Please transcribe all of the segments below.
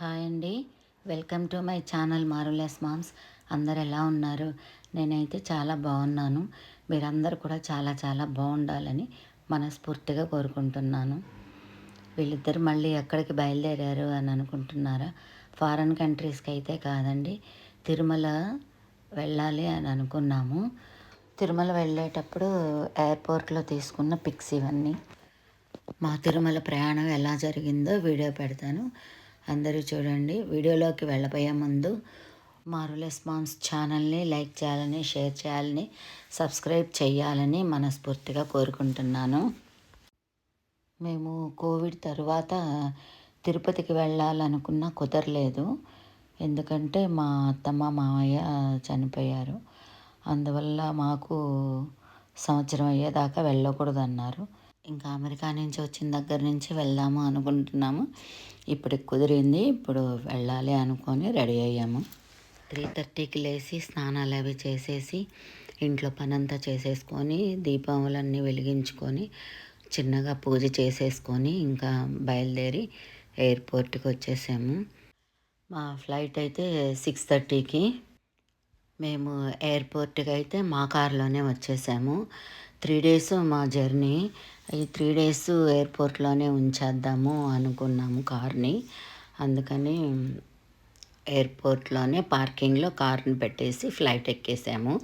Hi అండి. Welcome to my channel మారులెస్ moms. అందరు ఎలా ఉన్నారు? నేనైతే చాలా బాగున్నాను. మీరందరూ కూడా చాలా చాలా బాగుండాలని మనస్ఫూర్తిగా కోరుకుంటున్నాను. వీళ్ళిద్దరు మళ్ళీ ఎక్కడికి బయలుదేరారు అని అనుకుంటున్నారా? ఫారెన్ కంట్రీస్కి అయితే కాదండి. తిరుమల వెళ్ళాలి అని అనుకున్నాము. తిరుమల వెళ్ళేటప్పుడు ఎయిర్పోర్ట్లో తీసుకున్న పిక్స్ ఇవన్నీ. మా తిరుమల ప్రయాణం ఎలా జరిగిందో వీడియో పెడతాను. అందరూ చూడండి. వీడియోలోకి వెళ్ళబోయే ముందు మారులెస్ మామ్స్ ఛానల్ని లైక్ చేయాలని షేర్ చేయాలని సబ్స్క్రైబ్ చేయాలని మనస్ఫూర్తిగా కోరుకుంటున్నాను. మేము కోవిడ్ తర్వాత తిరుపతికి వెళ్ళాలనుకున్నా కుదరలేదు. ఎందుకంటే మా అత్తమ్మ మామయ్య చనిపోయారు. అందువల్ల మాకు సంవత్సరం అయ్యేదాకా వెళ్ళకూడదు అన్నారు ఇంకా అమెరికా నుంచి వచ్చిన దగ్గర నుంచి వెళ్దాము అనుకుంటున్నాము. ఇప్పుడు కుదిరింది. ఇప్పుడు వెళ్ళాలి అనుకొని రెడీ అయ్యాము. త్రీ థర్టీకి లేచి స్నానాలు అవి చేసేసి ఇంట్లో పనంతా చేసేసుకొని దీపావళన్నీ వెలిగించుకొని చిన్నగా పూజ చేసేసుకొని ఇంకా బయలుదేరి ఎయిర్పోర్ట్కి వచ్చేసాము. మా ఫ్లైట్ అయితే సిక్స్ థర్టీకి. మేము ఎయిర్పోర్ట్కి అయితే మా కారులోనే వచ్చేసాము. త్రీ డేస్ మా జర్నీ. ఈ త్రీ డేస్ ఎయిర్పోర్ట్లోనే ఉంచేద్దాము అనుకున్నాము కార్ని. అందుకని ఎయిర్పోర్ట్లోనే పార్కింగ్లో కార్ని పెట్టేసి ఫ్లైట్ ఎక్కేసాము.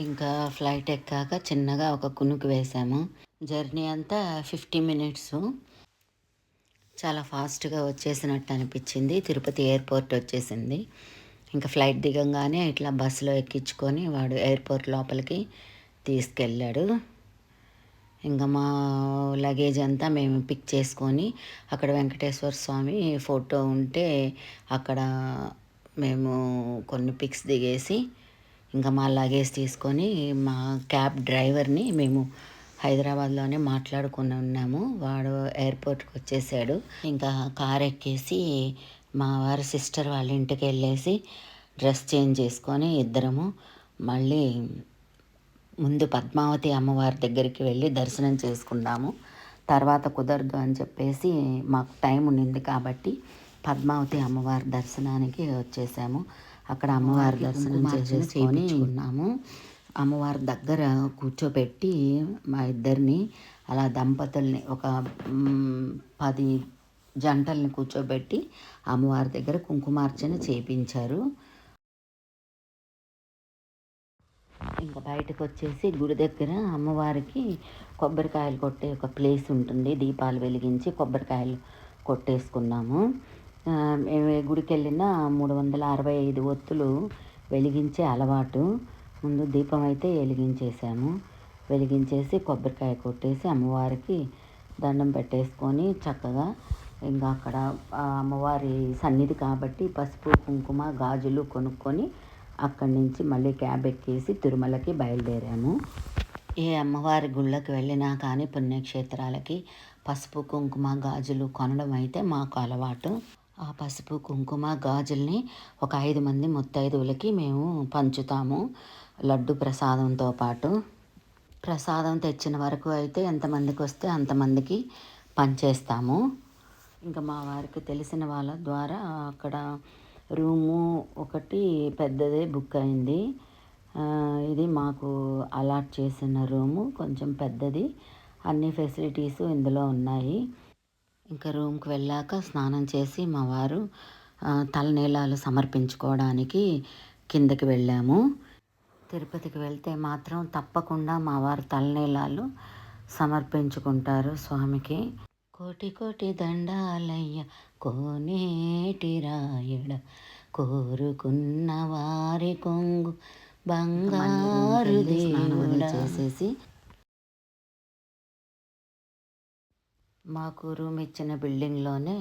ఇంకా ఫ్లైట్ ఎక్కాక చిన్నగా ఒక కునుకు వేసాము. జర్నీ అంతా ఫిఫ్టీ మినిట్స్. చాలా ఫాస్ట్గా వచ్చేసినట్టు అనిపించింది. తిరుపతి ఎయిర్పోర్ట్ వచ్చేసింది. ఇంకా ఫ్లైట్ దిగంగానే ఇట్లా బస్సులో ఎక్కించుకొని వాడు ఎయిర్పోర్ట్ లోపలికి తీసుకెళ్ళాడు. ఇంకా మా లగేజ్ అంతా మేము పిక్ చేసుకొని అక్కడ వెంకటేశ్వర స్వామి ఫోటో ఉంటే అక్కడ మేము కొన్ని పిక్స్ దిగేసి ఇంకా మా లగేజ్ తీసుకొని మా క్యాబ్ డ్రైవర్ని మేము హైదరాబాద్లోనే మాట్లాడుకుని ఉన్నాము. వాడు ఎయిర్పోర్ట్కి వచ్చేసాడు. ఇంకా కార్ ఎక్కేసి మా వారి సిస్టర్ వాళ్ళ ఇంటికి వెళ్ళేసి డ్రెస్ చేంజ్ చేసుకొని ఇద్దరము మళ్ళీ ముందు పద్మావతి అమ్మవారి దగ్గరికి వెళ్ళి దర్శనం చేసుకున్నాము తర్వాత కుదరదు అని చెప్పేసి మాకు టైం ఉండింది కాబట్టి పద్మావతి అమ్మవారి దర్శనానికి వచ్చేసాము. అక్కడ అమ్మవారి దర్శనం చేసేసుకొని ఉన్నాము అమ్మవారి దగ్గర కూర్చోబెట్టి మా ఇద్దరిని అలా దంపతుల్ని ఒక పది జంటల్ని కూర్చోబెట్టి అమ్మవారి దగ్గర కుంకుమార్చన చేయించారు ఇంకా బయటకు వచ్చేసి గుడి దగ్గర అమ్మవారికి కొబ్బరికాయలు కొట్టే ఒక ప్లేస్ ఉంటుంది. దీపాలు వెలిగించి కొబ్బరికాయలు కొట్టేసుకున్నాము. గుడికి వెళ్ళిన మూడు వందల అరవై ఐదు ఒత్తులు వెలిగించే అలవాటు ముందు దీపం అయితే వెలిగించేసాము వెలిగించేసి కొబ్బరికాయ కొట్టేసి అమ్మవారికి దండం పెట్టేసుకొని చక్కగా ఇంకా అక్కడ అమ్మవారి సన్నిధి కాబట్టి పసుపు కుంకుమ గాజులు కొనుక్కొని అక్కడి నుంచి మళ్ళీ క్యాబ్ ఎక్కేసి తిరుమలకి బయలుదేరాము. ఏ అమ్మవారి గుళ్ళకి వెళ్ళినా కానీ పుణ్యక్షేత్రాలకి పసుపు కుంకుమ గాజులు కొనడం అయితే మాకు అలవాటు. ఆ పసుపు కుంకుమ గాజుల్ని ఒక ఐదు మంది ముత్తైదువులకి మేము పంచుతాము లడ్డు ప్రసాదంతో పాటు. ప్రసాదం తెచ్చిన వరకు అయితే ఎంతమందికి వస్తే అంతమందికి పంచేస్తాము. ఇంకా మా వారికి తెలిసిన వాళ్ళ ద్వారా అక్కడ రూము ఒకటి పెద్దదే బుక్ అయింది. ఇది మాకు అలాట్ చేసిన రూము కొంచెం పెద్దది. అన్ని ఫెసిలిటీస్ ఇందులో ఉన్నాయి. ఇంకా రూమ్కి వెళ్ళాక స్నానం చేసి మా వారు తలనీలాలు సమర్పించుకోవడానికి కిందకి వెళ్ళాము. తిరుపతికి వెళ్తే మాత్రం తప్పకుండా మా వారు తలనీలాలు సమర్పించుకుంటారు స్వామికి. కోటి కోటి దండాలయ్య కోనేటి రాయడ కోరుకున్న వారి కొంగు బంగారు చేసేసి మాకు రూమ్ ఇచ్చిన బిల్డింగ్లోనే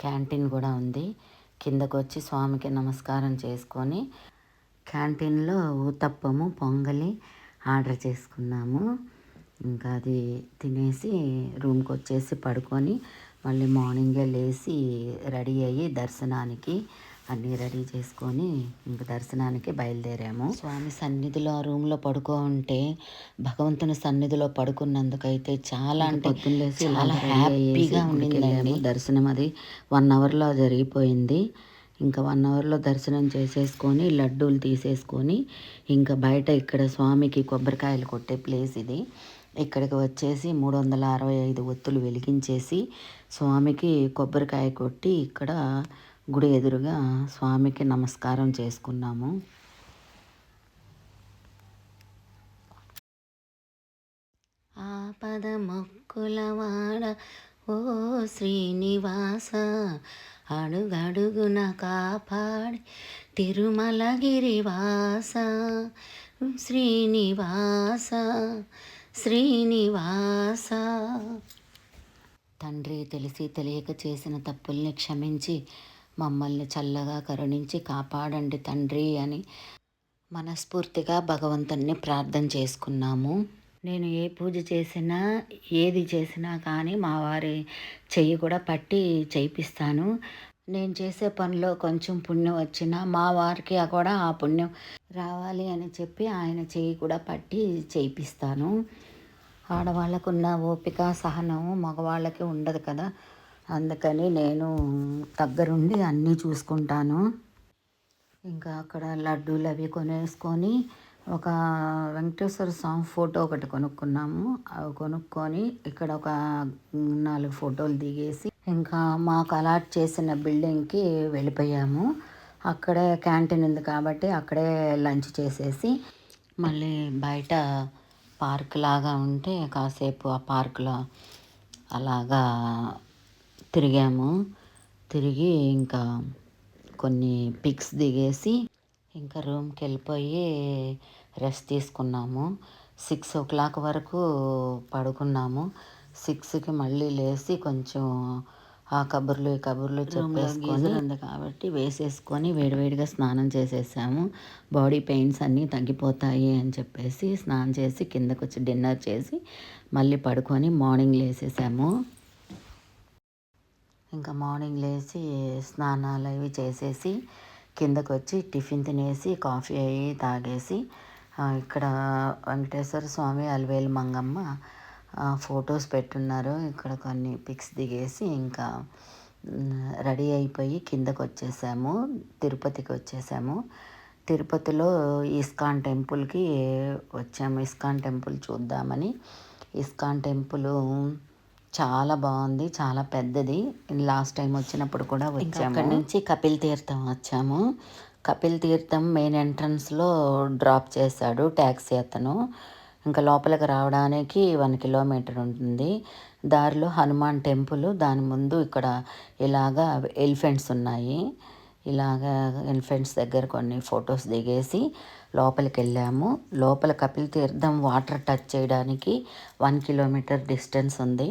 క్యాంటీన్ కూడా ఉంది. కిందకు వచ్చి స్వామికి నమస్కారం చేసుకొని క్యాంటీన్లో ఊతప్పము పొంగలి ఆర్డర్ చేసుకున్నాము. ఇంకా అది తినేసి రూమ్కి వచ్చేసి పడుకొని మళ్ళీ మార్నింగే లేచి రెడీ అయ్యి దర్శనానికి అన్నీ రెడీ చేసుకొని ఇంక దర్శనానికి బయలుదేరాము. స్వామి సన్నిధిలో ఆ రూమ్లో పడుకో ఉంటే భగవంతుని సన్నిధిలో పడుకున్నందుకైతే చాలా అంటే చాలా హ్యాపీగా ఉండిందండి. దర్శనం అది వన్ అవర్లో జరిగిపోయింది. ఇంకా వన్ అవర్లో దర్శనం చేసేసుకొని లడ్డూలు తీసేసుకొని ఇంకా బయట ఇక్కడ స్వామికి కొబ్బరికాయలు కొట్టే ప్లేస్ ఇది. ఇక్కడికి వచ్చేసి మూడు వందల అరవై ఐదు ఒత్తులు వెలిగించేసి స్వామికి కొబ్బరికాయ కొట్టి ఇక్కడ గుడి ఎదురుగా స్వామికి నమస్కారం చేసుకున్నాము. ఆపద మొక్కులవాడ ఓ శ్రీనివాస అడుగడుగున కాపాడి తిరుమలగిరివాస శ్రీనివాస శ్రీనివాస. తండ్రి తెలిసి తెలియక చేసిన తప్పుల్ని క్షమించి మమ్మల్ని చల్లగా కరుణించి కాపాడండి తండ్రి అని మనస్ఫూర్తిగా భగవంతుణ్ణి ప్రార్థన చేసుకున్నాము. నేను ఏ పూజ చేసినా ఏది చేసినా కానీ మా వారి చెయ్యి కూడా పట్టి చేయిస్తాను నేను చేసే పనిలో కొంచెం పుణ్యం వచ్చినా మా వారికి కూడా ఆ పుణ్యం రావాలి అని చెప్పి ఆయన చెయ్యి కూడా పట్టి చేయిస్తాను ఆడవాళ్ళకు ఉన్న ఓపిక సహనం మగవాళ్ళకి ఉండదు కదా. అందుకని నేను దగ్గరుండి అన్నీ చూసుకుంటాను. ఇంకా అక్కడ లడ్డూలు అవి కొనేసుకొని ఒక వెంకటేశ్వర స్వామి ఫోటో ఒకటి కొనుక్కున్నాము. అవి కొనుక్కొని ఇక్కడ ఒక నాలుగు ఫోటోలు దిగేసి ఇంకా మాకు అలాట్ చేసిన బిల్డింగ్కి వెళ్ళిపోయాము. అక్కడే క్యాంటీన్ ఉంది కాబట్టి అక్కడే లంచ్ చేసేసి మళ్ళీ బయట పార్క్ లాగా ఉంటే కాసేపు ఆ పార్క్లో అలాగా తిరిగాము. తిరిగి ఇంకా కొన్ని పిక్స్ దిగేసి ఇంకా రూమ్కి వెళ్ళిపోయి రెస్ట్ తీసుకున్నాము. సిక్స్ ఓ క్లాక్ వరకు పడుకున్నాము. సిక్స్కి మళ్ళీ లేచి కొంచెం ఆ కబుర్లు ఈ కబుర్లు చెప్పేసుకొని ఉంది కాబట్టి వేసేసుకొని వేడివేడిగా స్నానం చేసేసాము. బాడీ పెయిన్స్ అన్నీ తగ్గిపోతాయి అని చెప్పేసి స్నానం చేసి కిందకు వచ్చి డిన్నర్ చేసి మళ్ళీ పడుకొని మార్నింగ్ లేసేసాము. ఇంకా మార్నింగ్ లేచి స్నానాలు అవి చేసేసి కిందకు వచ్చి టిఫిన్ తినేసి కాఫీ అవి తాగేసి ఇక్కడ వెంకటేశ్వర స్వామి అలవేలు మంగమ్మ ఫొటోస్ పెట్టున్నారు. ఇక్కడ కొన్ని పిక్స్ దిగేసి ఇంకా రెడీ అయిపోయి కిందకు వచ్చేసాము తిరుపతికి వచ్చేసాము. తిరుపతిలో ఇస్కాన్ టెంపుల్కి వచ్చాము. ఇస్కాన్ టెంపుల్ చూద్దామని. ఇస్కాన్ టెంపుల్ చాలా బాగుంది చాలా పెద్దది. లాస్ట్ టైం వచ్చినప్పుడు కూడా వచ్చాము. అక్కడి నుంచి కపిల్ తీర్థం వచ్చాము. కపిల్ తీర్థం మెయిన్ ఎంట్రన్స్లో డ్రాప్ చేశాడు ట్యాక్సీ అతను. ఇంకా లోపలికి రావడానికి వన్ కిలోమీటర్ ఉంటుంది. దారిలో హనుమాన్ టెంపుల్ దాని ముందు ఇక్కడ ఇలాగా ఎలిఫెంట్స్ ఉన్నాయి. ఇలాగా ఎలిఫెంట్స్ దగ్గర కొన్ని ఫొటోస్ దిగేసి లోపలికి వెళ్ళాము. లోపల కపిల్ తీర్థం వాటర్ టచ్ చేయడానికి వన్ కిలోమీటర్ డిస్టెన్స్ ఉంది.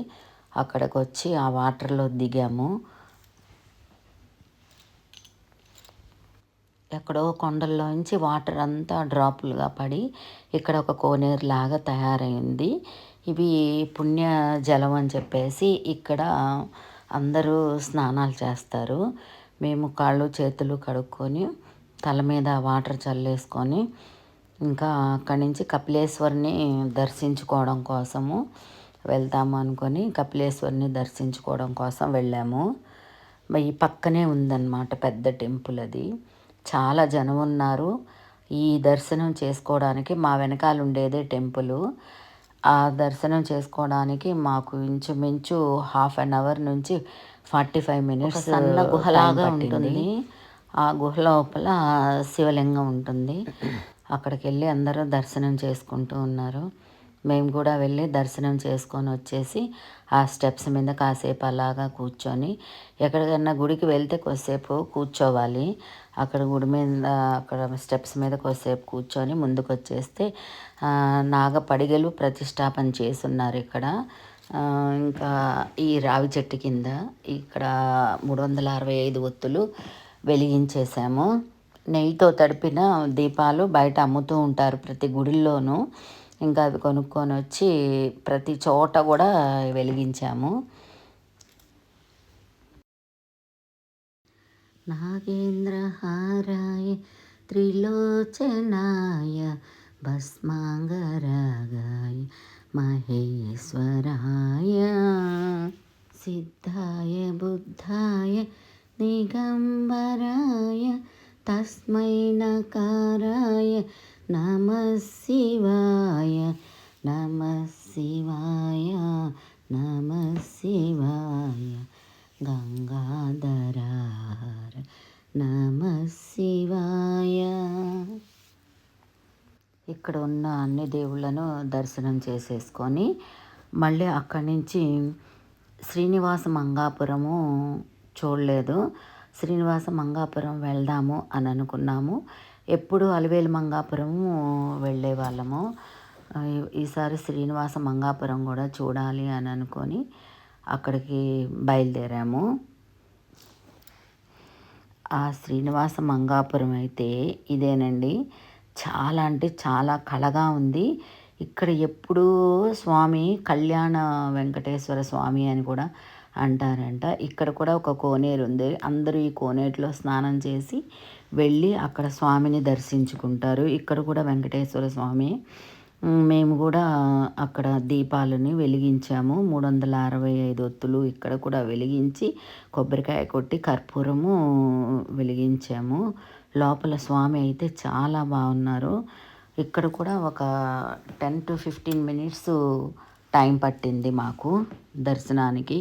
అక్కడికి వచ్చి ఆ వాటర్లో దిగాము. ఎక్కడో కొండల్లోంచి వాటర్ అంతా డ్రాపులుగా పడి ఇక్కడ ఒక కోనేరు లాగా తయారైంది. ఇవి పుణ్య జలం అని చెప్పేసి ఇక్కడ అందరూ స్నానాలు చేస్తారు. మేము కాళ్ళు చేతులు కడుక్కొని తల మీద వాటర్ చల్లేసుకొని ఇంకా అక్కడి నుంచి కపిలేశ్వరిని దర్శించుకోవడం కోసము వెళ్తాము అనుకొని కపిలేశ్వరిని దర్శించుకోవడం కోసం వెళ్ళాము. ఈ పక్కనే ఉందన్నమాట పెద్ద టెంపుల్ అది. చాలా జనం ఉన్నారు. ఈ దర్శనం చేసుకోవడానికి మా వెనకాల ఉండేదే టెంపుల్. ఆ దర్శనం చేసుకోవడానికి మాకు ఇంచుమించు హాఫ్ అన్ అవర్ నుంచి ఫార్టీ ఫైవ్ మినిట్స్ సన్న గుహలాగా ఉంటుంది. ఆ గుహ లోపల శివలింగం ఉంటుంది. అక్కడికి వెళ్ళి అందరూ దర్శనం చేసుకుంటూ ఉన్నారు. మేము కూడా వెళ్ళి దర్శనం చేసుకొని వచ్చేసి ఆ స్టెప్స్ మీద కాసేపు అలాగా కూర్చొని ఎక్కడికన్నా గుడికి వెళ్తే కొద్దిసేపు కూర్చోవాలి. అక్కడ గుడి మీద అక్కడ స్టెప్స్ మీద కొద్దిసేపు కూర్చొని ముందుకు వచ్చేస్తే నాగపడిగలు ప్రతిష్టాపన చేస్తున్నారు ఇక్కడ. ఇంకా ఈ రావి చెట్టు కింద ఇక్కడ మూడు వందల అరవై ఐదు ఒత్తులు వెలిగించేసాము నెయ్యితో తడిపిన దీపాలు బయట అమ్ముతూ ఉంటారు ప్రతి గుడిల్లోనూ. ఇంకా అవి కొనుక్కొని వచ్చి ప్రతి చోట కూడా వెలిగించాము. नागेन्द्रहाराय त्रिलोचनाय भस्माङ्गरागाय महेश्वराय सिद्धाय बुद्धाय दिगम्बराय तस्मै नकाराय नमः शिवाय नमः शिवाय नमः शिवाय गङ्गाधरार నమ శివాయ ఇక్కడ ఉన్న అన్ని దేవుళ్ళను దర్శనం చేసేసుకొని మళ్ళీ అక్కడి నుంచి శ్రీనివాస మంగాపురము చూడలేదు. శ్రీనివాస మంగాపురం వెళ్దాము అని అనుకున్నాము. ఎప్పుడు అలివేలు మంగాపురము వెళ్ళే వాళ్ళము. ఈసారి శ్రీనివాస మంగాపురం కూడా చూడాలి అని అనుకొని అక్కడికి బయలుదేరాము. ఆ శ్రీనివాస మంగాపురం అయితే ఇదేనండి. చాలా అంటే చాలా కళగా ఉంది. ఇక్కడ ఎప్పుడూ స్వామి కళ్యాణ వెంకటేశ్వర స్వామి అని కూడా అంటారంట. ఇక్కడ కూడా ఒక కోనేరు ఉంది. అందరూ ఈ కోనేటిలో స్నానం చేసి వెళ్ళి అక్కడ స్వామిని దర్శించుకుంటారు. ఇక్కడ కూడా వెంకటేశ్వర స్వామి. మేము కూడా అక్కడ దీపాలని వెలిగించాము. మూడు వందల అరవై ఐదు ఒత్తులు ఇక్కడ కూడా వెలిగించి కొబ్బరికాయ కొట్టి కర్పూరము వెలిగించాము. లోపల స్వామి అయితే చాలా బాగున్నారు. ఇక్కడ కూడా ఒక ten to fifteen minutes time పట్టింది మాకు దర్శనానికి.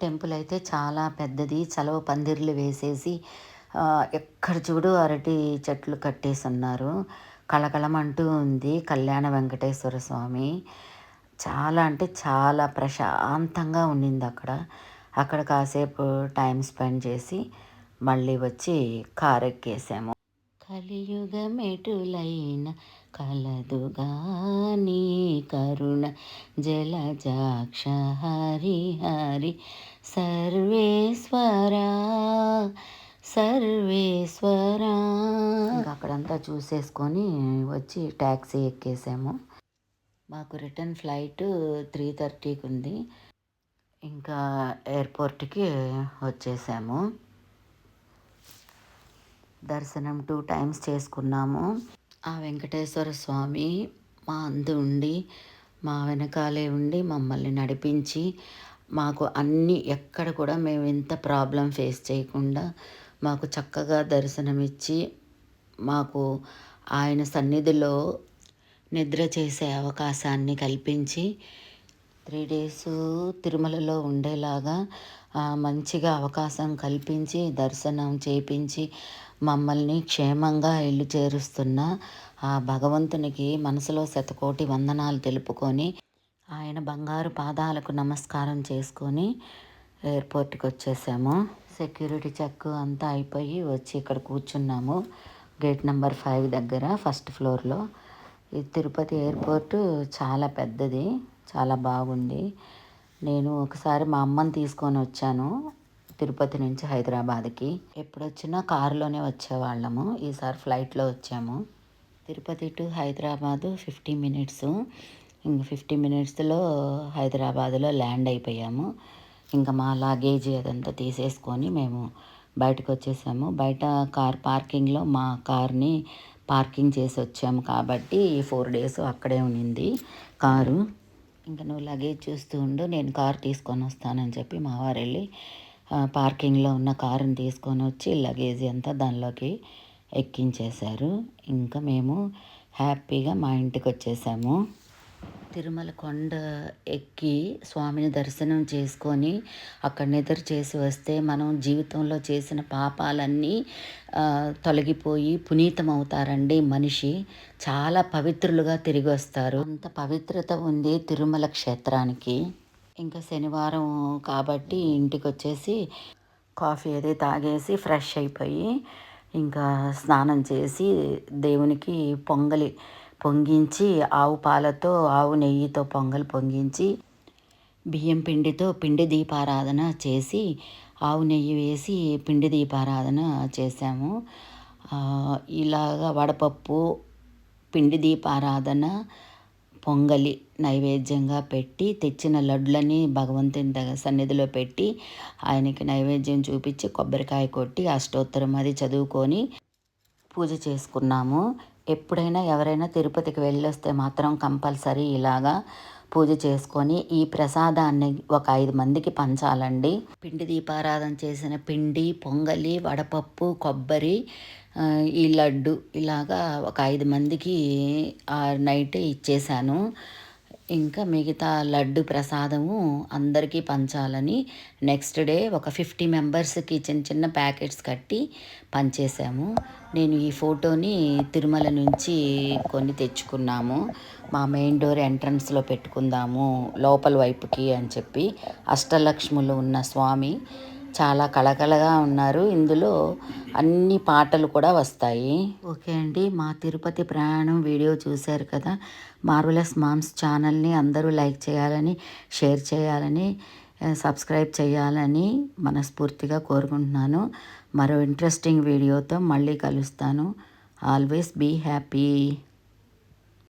టెంపుల్ అయితే చాలా పెద్దది. చలవ పందిర్లు వేసేసి ఎక్కడ చూడు అరటి చెట్లు కట్టేసి ఉన్నారు కళకళమంటూ ఉంది. కళ్యాణ వెంకటేశ్వర స్వామి చాలా అంటే చాలా ప్రశాంతంగా ఉండింది అక్కడ. అక్కడ కాసేపు టైం స్పెండ్ చేసి మళ్ళీ వచ్చి కారు ఎక్కేసాము కలియుగమెటులైన కలదుగా నీ కరుణ జలజాక్ష హరి హరి సర్వేశ్వరా సర్వేశ్వరా. ఇంకా అక్కడంతా చూసేసుకొని వచ్చి ట్యాక్సీ ఎక్కేసాము. మాకు రిటర్న్ ఫ్లైట్ త్రీ థర్టీకి ఉంది. ఇంకా ఎయిర్పోర్ట్కి వచ్చేసాము. దర్శనం టూ టైమ్స్ చేసుకున్నాము. ఆ వెంకటేశ్వర స్వామి మా అందు ఉండి మా వెనకాలే ఉండి మమ్మల్ని నడిపించి మాకు అన్నీ ఎక్కడ కూడా మేము ఎంత ప్రాబ్లం ఫేస్ చేయకుండా మాకు చక్కగా దర్శనమిచ్చి మాకు ఆయన సన్నిధిలో నిద్ర చేసే అవకాశాన్ని కల్పించి త్రీ డేస్ తిరుమలలో ఉండేలాగా మంచిగా అవకాశం కల్పించి దర్శనం చేపించి మమ్మల్ని క్షేమంగా ఇల్లు చేరుస్తున్న ఆ భగవంతునికి మనసులో శతకోటి వందనాలు తెలుపుకొని ఆయన బంగారు పాదాలకు నమస్కారం చేసుకొని ఎయిర్పోర్ట్కి వచ్చేసాము సెక్యూరిటీ చెక్ అంతా అయిపోయి వచ్చి ఇక్కడ కూర్చున్నాము. గేట్ నెంబర్ ఫైవ్ దగ్గర ఫస్ట్ ఫ్లోర్లో. ఈ తిరుపతి ఎయిర్పోర్ట్ చాలా పెద్దది చాలా బాగుంది. నేను ఒకసారి మా అమ్మని తీసుకొని వచ్చాను తిరుపతి నుంచి హైదరాబాద్కి. ఎప్పుడు వచ్చినా కారులోనే వచ్చేవాళ్ళము. ఈసారి ఫ్లైట్లో వచ్చాము. Tirupati to Hyderabad fifty minutes. ఇంక ఫిఫ్టీ మినిట్స్లో హైదరాబాద్లో ల్యాండ్ అయిపోయాము. ఇంకా మా లగేజ్ అదంతా తీసేసుకొని మేము బయటకు వచ్చేసాము. బయట కార్ పార్కింగ్లో మా కార్ని పార్కింగ్ చేసి వచ్చాము కాబట్టి ఫోర్ డేస్ అక్కడే ఉన్నింది కారు. ఇంకా నువ్వు లగేజ్ చూస్తూ ఉండు నేను కార్ తీసుకొని వస్తానని చెప్పి మా వారు వెళ్ళి పార్కింగ్లో ఉన్న కారుని తీసుకొని వచ్చి లగేజ్ అంతా దానిలోకి ఎక్కించేశారు. ఇంకా మేము హ్యాపీగా మా ఇంటికి వచ్చేసాము. తిరుమల కొండ ఎక్కి స్వామిని దర్శనం చేసుకొని అక్కడ నిద్ర చేసి వస్తే మనం జీవితంలో చేసిన పాపాలన్నీ తొలగిపోయి పునీతం అవుతారండి మనిషి. చాలా పవిత్రులుగా తిరిగి వస్తారు. అంత పవిత్రత ఉంది తిరుమల క్షేత్రానికి. ఇంకా శనివారం కాబట్టి ఇంటికి వచ్చేసి కాఫీ అది తాగేసి ఫ్రెష్ అయిపోయి ఇంకా స్నానం చేసి దేవునికి పొంగలి పొంగించి ఆవు పాలతో ఆవు నెయ్యితో పొంగల్ పొంగించి బియ్యం పిండితో పిండి దీపారాధన చేసి ఆవు నెయ్యి వేసి పిండి దీపారాధన చేశాము. ఇలాగా వడపప్పు పిండి దీపారాధన పొంగలి నైవేద్యంగా పెట్టి తెచ్చిన లడ్లని భగవంతుని సన్నిధిలో పెట్టి ఆయనకి నైవేద్యం చూపించి కొబ్బరికాయ కొట్టి అష్టోత్తరం అది చదువుకొని పూజ చేసుకున్నాము. ఎప్పుడైనా ఎవరైనా తిరుపతికి వెళ్ళొస్తే మాత్రం కంపల్సరీ ఇలాగా పూజ చేసుకొని ఈ ప్రసాదాన్ని ఒక ఐదు మందికి పంచాలండి. పిండి దీపారాధన చేసిన పిండి పొంగలి వడపప్పు కొబ్బరి ఈ లడ్డు ఇలాగా ఒక ఐదు మందికి ఆ నైట్ ఇచ్చేసాను ఇంకా మిగతా లడ్డు ప్రసాదము అందరికీ పంచాలని నెక్స్ట్ డే ఒక ఫిఫ్టీ మెంబర్స్కి చిన్న చిన్న ప్యాకెట్స్ కట్టి పంచేసాము. నేను ఈ ఫోటోని తిరుమల నుంచి కొని తెచ్చుకున్నాము. మా మెయిన్ డోర్ ఎంట్రన్స్లో పెట్టుకుందాము లోపల వైపుకి అని చెప్పి. అష్టలక్ష్ములు ఉన్న స్వామి చాలా కళకళగా ఉన్నారు. ఇందులో అన్ని పాటలు కూడా వస్తాయి. ఓకే అండి. మా తిరుపతి ప్రయాణం వీడియో చూశారు కదా. మార్వలస్ మామ్స్ ఛానల్ని అందరూ లైక్ చేయాలని షేర్ చేయాలని సబ్స్క్రైబ్ చేయాలని మనస్ఫూర్తిగా కోరుకుంటున్నాను. మరో ఇంట్రెస్టింగ్ వీడియోతో మళ్ళీ కలుస్తాను. Always be happy.